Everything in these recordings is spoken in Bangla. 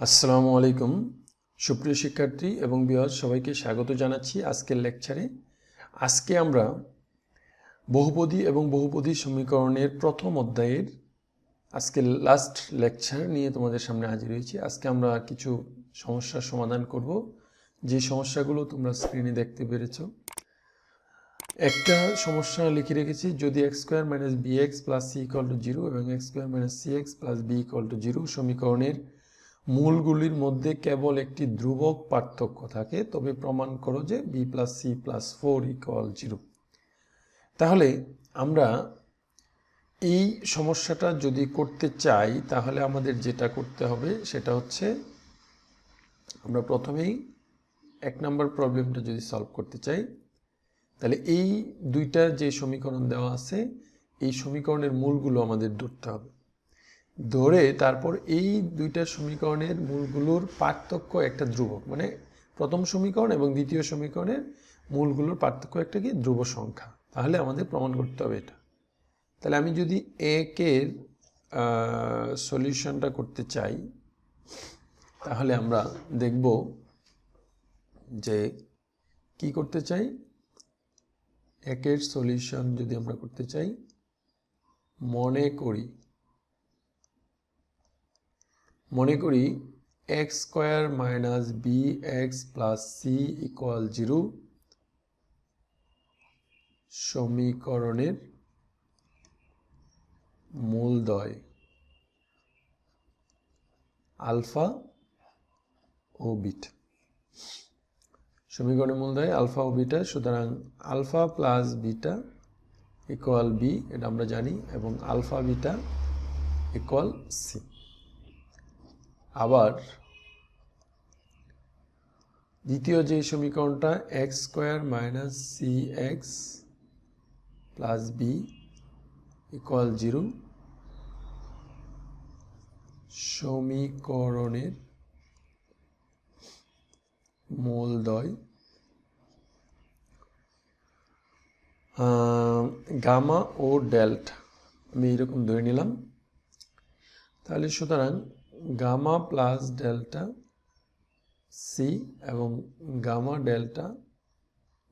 আসসালামু আলাইকুম। সুপ্রিয় শিক্ষার্থী এবং বিহার সবাইকে স্বাগত জানাচ্ছি আজকের লেকচারে আজকে আমরা বহুপদী এবং বহুপদী সমীকরণের প্রথম অধ্যায়ের আজকে লাস্ট লেকচার নিয়ে তোমাদের সামনে হাজির হয়েছি। আজকে আমরা কিছু সমস্যার সমাধান করব। যে সমস্যাগুলো তোমরা স্ক্রিনে দেখতে পেরেছ। একটা সমস্যা লিখে রেখেছি, যদি x square minus b x plus c equal to zero এবং x square minus c x plus b equal to zero সমীকরণের মূলগুলির মধ্যে কেবল একটি ধ্রুবক পার্থক্য থাকে, তবে প্রমাণ করো যে b plus c plus four equal zero তাহলে আমরা এই সমস্যাটা যদি করতে চাই, তাহলে আমাদের যেটা করতে হবে, সেটা হচ্ছে আমরা প্রথমেই এক নম্বর প্রবলেমটা যদি সলভ করতে চাই, তাহলে এই দুইটা যে সমীকরণ দেওয়া আছে, এই সমীকরণের মূলগুলো আমাদের ধরতে হবে। ধরে তারপর এই দুইটা সমীকরণের মূলগুলোর পার্থক্য একটা ধ্রুবক। মানে প্রথম সমীকরণ এবং দ্বিতীয় সমীকরণের মূলগুলোর পার্থক্য একটা কি? ধ্রুব সংখ্যা। তাহলে আমাদের প্রমাণ করতে হবে এটা। তাহলে আমি যদি একের সলিউশনটা করতে চাই, তাহলে আমরা দেখব যে কি করতে চাই? একের সলিউশন যদি আমরা করতে চাই, মনে করি মনে করি x square minus b x plus c equal zero সমীকরণের মূলদয় আলফা ও বিটা। সমীকরণের মূলদয় আলফা ও বিটা, সুতরাং alpha plus beta equal b এটা আমরা জানি, এবং আলফা বিটা ইকুয়াল সি আবার দ্বিতীয় যে সমীকরণটা x square minus c x plus b equal zero সমীকরণের মূলদয় গামা ও ডেল্টা, আমি এরকম ধরে নিলাম। তাহলে সুতরাং গামা প্লাস ডেল্টা সি এবং গামা ডেল্টা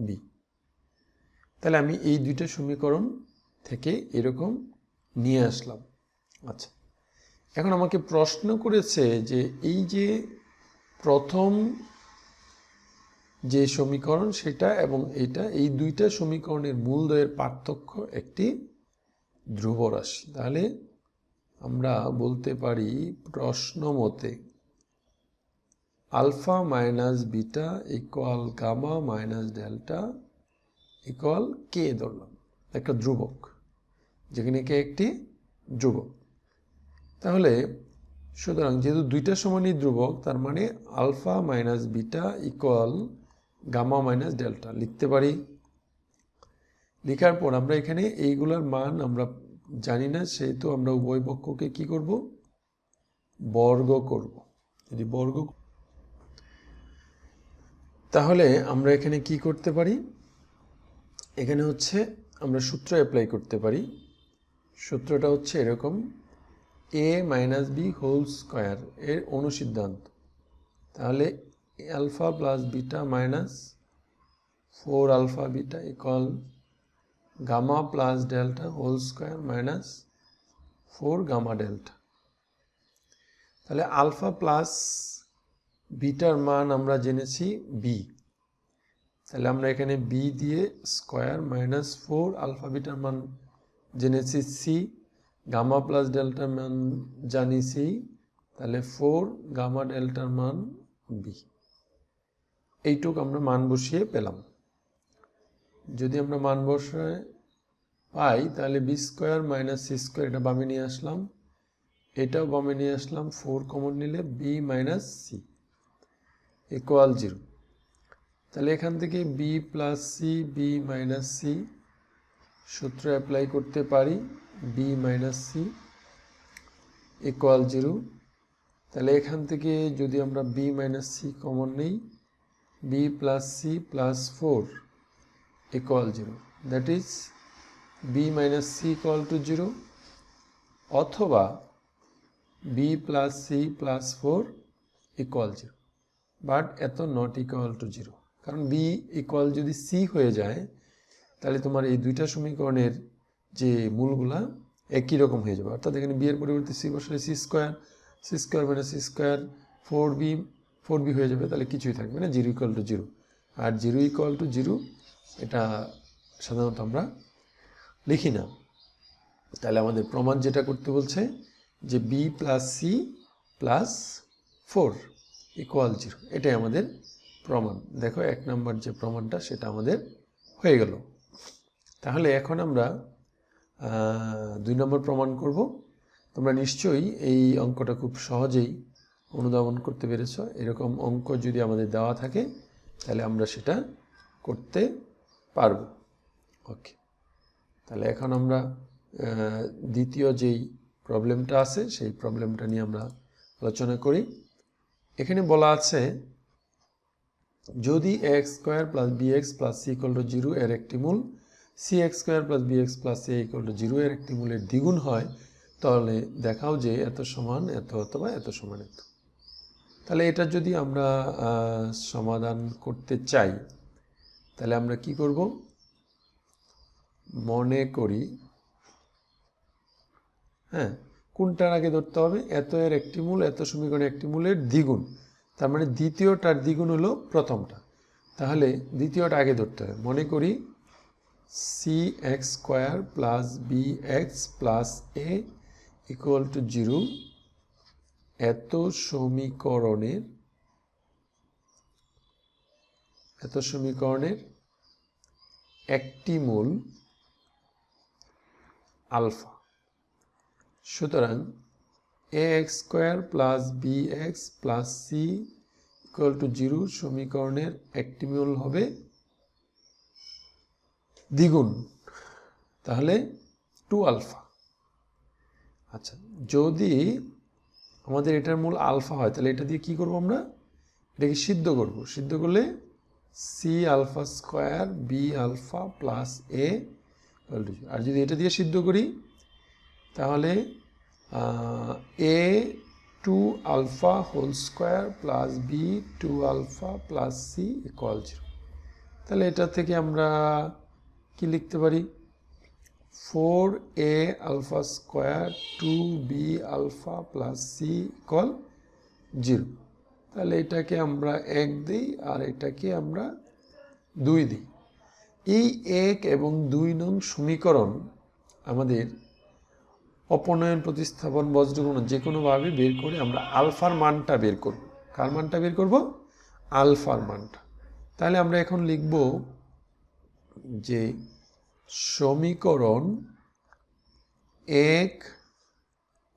বি। তাহলে আমি এই দুইটা সমীকরণ থেকে এরকম নিয়ে আসলাম। আচ্ছা এখন আমাকে প্রশ্ন করেছে যে এই যে প্রথম যে সমীকরণ সেটা এবং এটা, এই দুইটা সমীকরণের মূলদয়ের পার্থক্য একটি ধ্রুব রাশি। তাহলে আমরা বলতে পারি প্রশ্ন মতে, alpha minus beta equal gamma minus delta equal k ধরলাম? একটা ধ্রুবক, যেখানে কে একটি ধ্রুবক। তাহলে সুতরাং যেহেতু দুইটা সমানই ধ্রুবক, তার মানে alpha minus beta equal gamma minus delta লিখতে পারি। লেখার পর আমরা এখানে এইগুলোর মান আমরা জানি না সেহেতু আমরা উভয় পক্ষকে কি করব? বর্গ করব। যদি বর্গ তাহলে আমরা এখানে কি করতে পারি? এখানে হচ্ছে আমরা সূত্র অ্যাপ্লাই করতে পারি। সূত্রটা হচ্ছে এরকম a minus b whole square এর অনুসিদ্ধান্ত। তাহলে alpha plus beta minus four alpha beta equal gamma plus delta whole square minus four gamma delta তাহলে আলফা প্লাস বিটার মান আমরা জেনেছি বি তাহলে আমরা এখানে বি দিয়ে স্কোয়ার মাইনাস ফোর আলফা বিটার মান জেনেছি সি গামা প্লাস ডেল্টার মান জানি সি তাহলে ফোর গামা ডেল্টার মান বি এইটুক আমরা মান বসিয়ে পেলাম। যদি আমরা মান বসায় পাই, তাহলে b square minus c square এটা বামে নিয়ে আসলাম। এটাও বামে নিয়ে আসলাম ফোর কমন নিলে b minus c equal zero তাহলে এখান থেকে b plus c b minus c সূত্র অ্যাপ্লাই করতে পারি b minus c equal zero তাহলে এখান থেকে যদি আমরা বি মাইনাস সি কমন নেই b plus c plus four equal 0 that is b minus c equal to 0 অথবা b plus c plus 4 equal zero but এত নট ইকুয়াল টু জিরো কারণ বি ইকুয়াল যদি সি হয়ে যায়, তাহলে তোমার এই দুইটা সমীকরণের যে মূলগুলা একই রকম হয়ে যাবে। অর্থাৎ এখানে বি এর পরিবর্তে সি বসলে সি স্কোয়ার সি স্কোয়ার মানে c square four b four b হয়ে যাবে, তাহলে কিছুই থাকবে না জিরো ইকুয়াল টু জিরো আর জিরো ইকুয়াল টু জিরো এটা সাধারণত আমরা লিখি না। তাহলে আমাদের প্রমাণ যেটা করতে বলছে যে b plus c plus four equal zero এটাই আমাদের প্রমাণ। দেখো এক নম্বর যে প্রমাণটা, সেটা আমাদের হয়ে গেল। তাহলে এখন আমরা দুই নম্বর প্রমাণ করব। তোমরা নিশ্চয়ই এই অঙ্কটা খুব সহজেই অনুধাবন করতে পেরেছ। এরকম অঙ্ক যদি আমাদের দেওয়া থাকে, তাহলে আমরা সেটা করতে পারব। ওকে। তাহলে এখন আমরা দ্বিতীয় যেই প্রবলেমটা আছে, সেই প্রবলেমটা নিয়ে আমরা আলোচনা করি। এখানে বলা আছে, যদি x square plus b x plus c equal to zero এর একটি মূল c x square plus b x plus c equal to zero এর একটি মূলের দ্বিগুণ হয়, তাহলে দেখাও যে এত সমান, এত অথবা এত সমান এত। তাহলে এটা যদি আমরা সমাধান করতে চাই, তাহলে আমরা কি করব? মনে করি হ্যাঁ কোনটার আগে ধরতে হবে? এত এর একটি মূল, এত সমীকরণে একটি মূলের দ্বিগুণ। তার মানে দ্বিতীয়টার দ্বিগুণ হলো প্রথমটা। তাহলে দ্বিতীয়টা আগে ধরতে হবে মনে করি c x square plus b x plus a equal to zero এত সমীকরণের এত সমীকরণের একটি মূল আলফা। সুতরাং a x square plus b x plus c equal to zero সমীকরণের একটি মূল হবে দ্বিগুণ। তাহলে টু আলফা আচ্ছা যদি আমাদের এটার মূল আলফা হয়, তাহলে এটা দিয়ে কি করব আমরা? এটাকে সিদ্ধ করব। সিদ্ধ করলে c alpha square b alpha plus a আর যদি এটা দিয়ে সিদ্ধ করি, তাহলে a two alpha whole square plus b two alpha plus c equal zero তাহলে এটা থেকে আমরা কি লিখতে পারি? Four a alpha square two b alpha plus c equal zero তাহলে এটাকে আমরা এক দিই আর এটাকে আমরা দুই দিই। এই এক এবং দুই নং সমীকরণ আমাদের অপনয়ন প্রতিস্থাপন বজ্রগুণ যে কোনোভাবে বের করে আমরা আলফার মানটা বের করব। কার মানটা বের করব? আলফার মানটা। তাহলে আমরা এখন লিখব যে সমীকরণ এক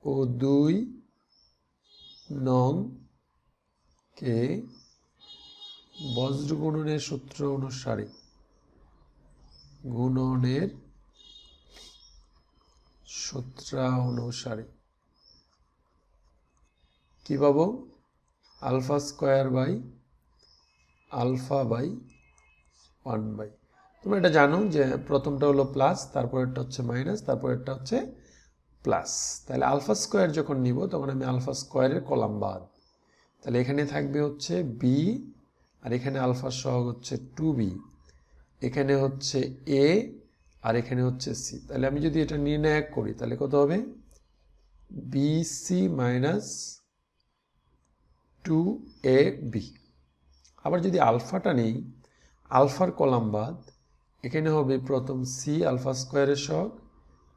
ও দুই নং কে বজ্রগুণনের সূত্র অনুসারে গুণনের সূত্রা অনুসারে কি পাবো? Alpha square by alpha by one by. তোমরা এটা জানো যে প্রথমটা হলো প্লাস, তারপরেরটা হচ্ছে মাইনাস, তারপরেরটা হচ্ছে প্লাস। তাহলে আলফা স্কোয়ার যখন নিব, তখন আমি আলফা স্কোয়ারের কলাম বাদ। তাহলে এখানে থাকবে হচ্ছে বি, আর এখানে আলফা সহগ হচ্ছে টু বি। এখানে হচ্ছে এ আর এখানে হচ্ছে সি তাহলে আমি যদি এটা নির্ণায়ক করি, তাহলে কত হবে? B c minus two a b আবার যদি আলফাটা নেই, আলফার কলাম বাদ, এখানে হবে প্রথম সি আলফা স্কোয়ারের সহগ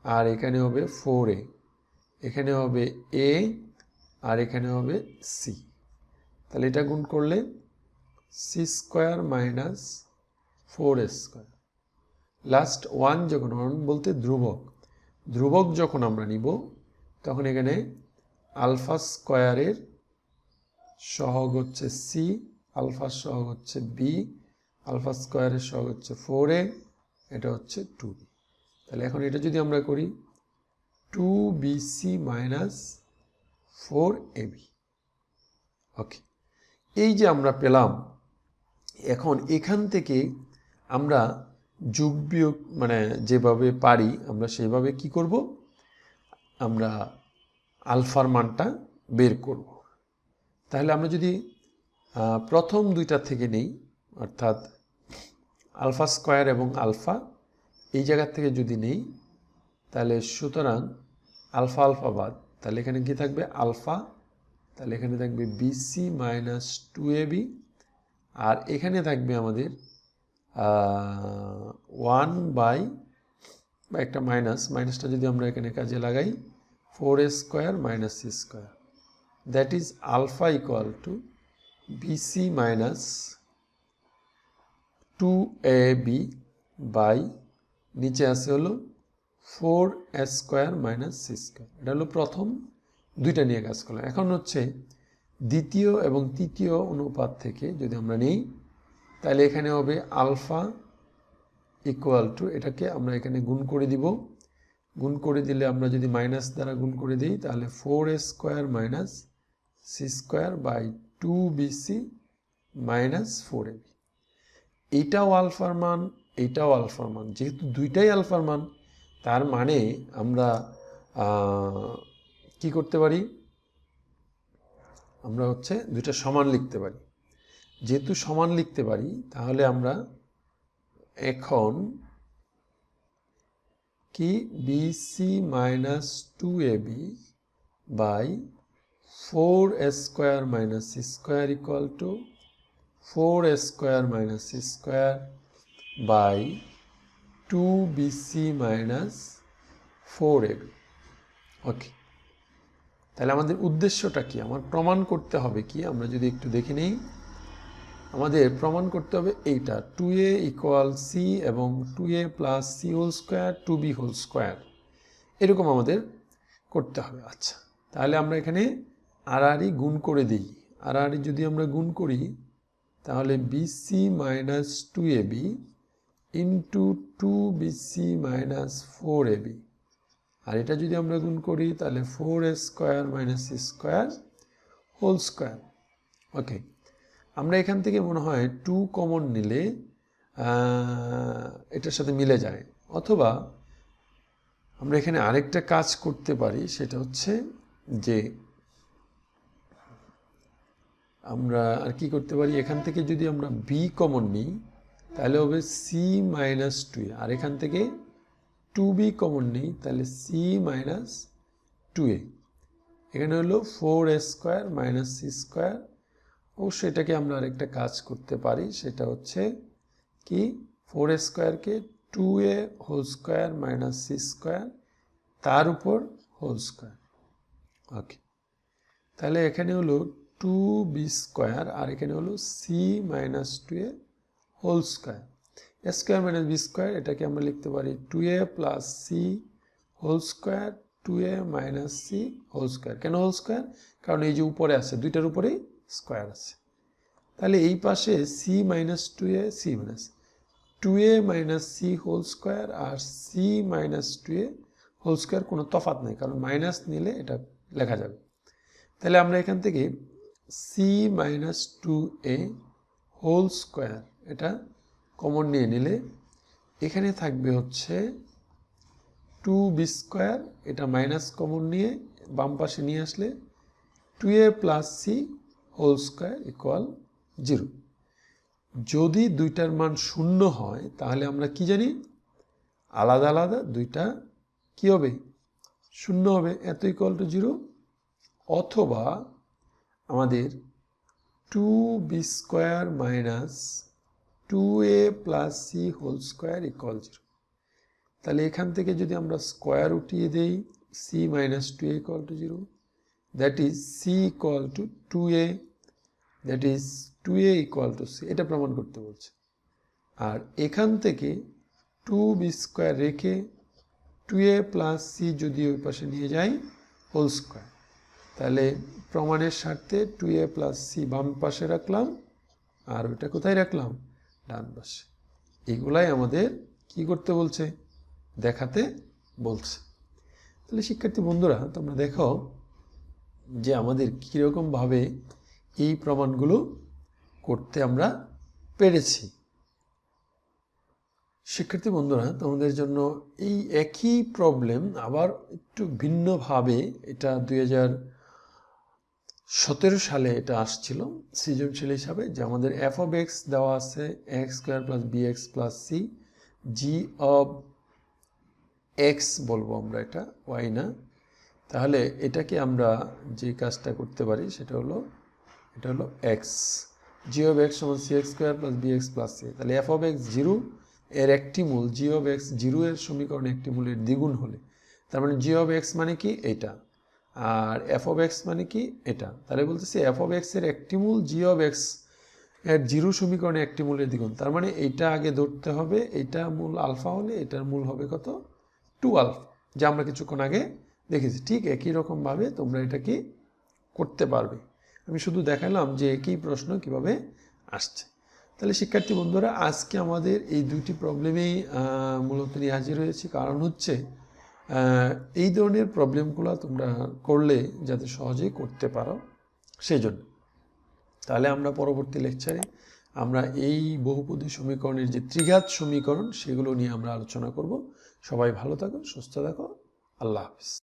আর এখানে হবে ফোর এ এখানে হবে এ আর এখানে হবে সি তাহলে এটা গুণ করলে c square minus four square. Last one যখন বলতে ধ্রুবক। ধ্রুবক যখন আমরা নিব, তখন এখানে আলফা স্কোয়ারের সহগ হচ্ছে সি আলফা সহগ হচ্ছে বি আলফা স্কোয়ারের সহগ হচ্ছে ফোর এ, এটা হচ্ছে টু বি তাহলে এখন এটা যদি আমরা করি two b c minus four a b okay এই যে আমরা পেলাম, এখন এখান থেকে আমরা যোগ বিয়োগ মানে যেভাবে পারি আমরা সেভাবে কি করব? আমরা আলফার মানটা বের করব। তাহলে আমরা যদি প্রথম দুইটা থেকে নেই, অর্থাৎ আলফা স্কোয়ার এবং আলফা এই জায়গা থেকে যদি নেই, তাহলে সুতরাং আলফা আলফা বাদ, তাহলে এখানে কি থাকবে? আলফা, তাহলে এখানে থাকবে b c minus two a b আর এখানে থাকবে আমাদের ওয়ান বাই বা একটা মাইনাস মাইনাসটা যদি আমরা এখানে কাজে লাগাই four a square minus c square that is alpha equal to b c minus two a b by নিচে আছে হলো four s square minus c square এটা হলো প্রথম দুইটা নিয়ে কাজ করলাম। এখন হচ্ছে দ্বিতীয় এবং তৃতীয় অনুপাত থেকে যদি আমরা নেই তাহলে এখানে হবে আলফা ইকুয়াল টু, এটাকে আমরা এখানে গুণ করে দিব। গুণ করে দিলে আমরা যদি মাইনাস দ্বারা গুণ করে দিই, তাহলে four a square minus c square by two b c minus four a b. এইটাও আলফার মান এইটাও আলফার মান। যেহেতু দুইটাই আলফার মান, তার মানে আমরা কি করতে পারি? আমরা হচ্ছে দুইটা সমান লিখতে পারি। যেহেতু সমান লিখতে পারি, তাহলে আমরা এখন কি b c minus two a b by four square minus square equal to four square minus square by two b c minus four a b okay তাহলে আমাদের উদ্দেশ্যটা কি? আমার প্রমাণ করতে হবে কি? আমরা যদি একটু দেখে নিই। আমাদের প্রমাণ করতে হবে এইটা টু এ ইকুয়াল সি এবং two a plus c whole square two b whole square এরকম আমাদের করতে হবে। আচ্ছা তাহলে আমরা এখানে আড়াআড়ি গুণ করে দিই। আড়াআড়ি যদি আমরা গুণ করি, তাহলে b c minus two a b into two b c minus four a b আর এটা যদি আমরা গুণ করি, তাহলে four a square minus square whole square okay আমরা এখান থেকে মনে হয় টু কমন নিলে এটার সাথে মিলে যায়। অথবা আমরা এখানে আরেকটা কাজ করতে পারি, সেটা হচ্ছে যে আমরা আর কি করতে পারি, এখান থেকে যদি আমরা বি কমন নিই, তাহলে হবে সি মাইনাস টু আর এখান থেকে টু বি কমন নিই, তাহলে সি মাইনাস টু এ এখানে হলো four a square minus c square অবশ্যই এটাকে আমরা আরেকটা কাজ করতে পারি, সেটা হচ্ছে কি? ফোর স্কোয়ারকে two a whole square minus c square তার উপর হোল স্কোয়ার ওকে তাহলে এখানে হলো টু বি স্কোয়ার আর এখানে হলো c minus two a whole square square minus b square এটাকে আমরা লিখতে পারি two a plus c whole square two a minus c whole square কেন হোল স্কোয়ার কারণ এই যে উপরে আছে, দুইটার উপরেই স্কোয়ার আছে। তাহলে এই পাশে c minus two a c minus two a minus c whole square R c minus two a whole square কোনো তফাৎ নেই, কারণ মাইনাস নিলে এটা লেখা যাবে। তাহলে আমরা এখান থেকে c minus two a whole square এটা কমন নিয়ে নিলে এখানে থাকবে হচ্ছে টু বি স্কোয়ার এটা মাইনাস কমন নিয়ে বাম পাশে নিয়ে আসলে two a plus c whole square equal zero যদি দুইটার মান শূন্য হয়, তাহলে আমরা কি জানি? আলাদা আলাদা দুইটা কি হবে? শূন্য হবে। এত ইকুয়াল টু জিরো অথবা আমাদের two b square minus two a plus c whole square equal zero তাহলে এখান থেকে যদি আমরা স্কোয়ার উঠিয়ে দেই c minus two a equal to zero that is c equal to two a that is two a equal to c এটা প্রমাণ করতে বলছে। আর এখান থেকে টু বি স্কোয়ার রেখে টু এ প্লাস সি যদি ওই পাশে নিয়ে যাই হোল স্কোয়ার তাহলে প্রমাণের স্বার্থে টু এ প্লাস সি বাম পাশে রাখলাম, আর ওইটা কোথায় রাখলাম? ডান পাশে। এগুলাই আমাদের কি করতে বলছে? দেখাতে বলছে। তাহলে শিক্ষার্থী বন্ধুরা, তোমরা দেখো যে আমাদের কীরকমভাবে এই প্রমাণগুলো করতে আমরা পেরেছি। শিক্ষার্থী বন্ধুরা, তোমাদের জন্য এই একই প্রবলেম আবার একটু ভিন্নভাবে এটা দুই সতেরো সালে এটা আসছিল, সৃজনশীল হিসাবে, যে আমাদের এফ অফ এক্স দেওয়া আছে x square plus b x plus c g of x বলব আমরা এটা ওয়াই না। তাহলে এটাকে আমরা যে কাজটা করতে পারি সেটা হলো এটা হলো এক্স জি অফ এক্স সমান c x square plus b x plus c তাহলে এফ অফ এক্স জিরো, এর একটি মূল। জি অফ এক্স জিরো এর সমীকরণ একটি মূলের দ্বিগুণ হলে। তার মানে জি অফ এক্স মানে কি? এটা। আর এফ অফ এক্স মানে কি? এটা। তাহলে বলতেছি এফ অফ এক্সের একটি মূল জি অফ এক্সের জিরো সমীকরণে একটি মূলের দ্বিগুণ। তার মানে এইটা আগে ধরতে হবে, এটা মূল আলফা হলে এটার মূল হবে কত? টু আলফা, যা আমরা কিছুক্ষণ আগে দেখেছি। ঠিক একই রকমভাবে তোমরা এটা কি করতে পারবে। আমি শুধু দেখালাম যে একই প্রশ্ন কীভাবে আসছে। তাহলে শিক্ষার্থী বন্ধুরা, আজকে আমাদের এই দুটি প্রবলেমেই মূলত নিয়ে হাজির হয়েছে। কারণ হচ্ছে এই ধরনের প্রবলেমগুলো তোমরা করলে যাতে সহজেই করতে পারো সেই জন্য তাহলে আমরা পরবর্তী লেকচারে আমরা এই বহুপদী সমীকরণের যে ত্রিঘাত সমীকরণ, সেগুলো নিয়ে আমরা আলোচনা করব। সবাই ভালো থাকো, সুস্থ থাকো। আল্লাহ হাফিজ।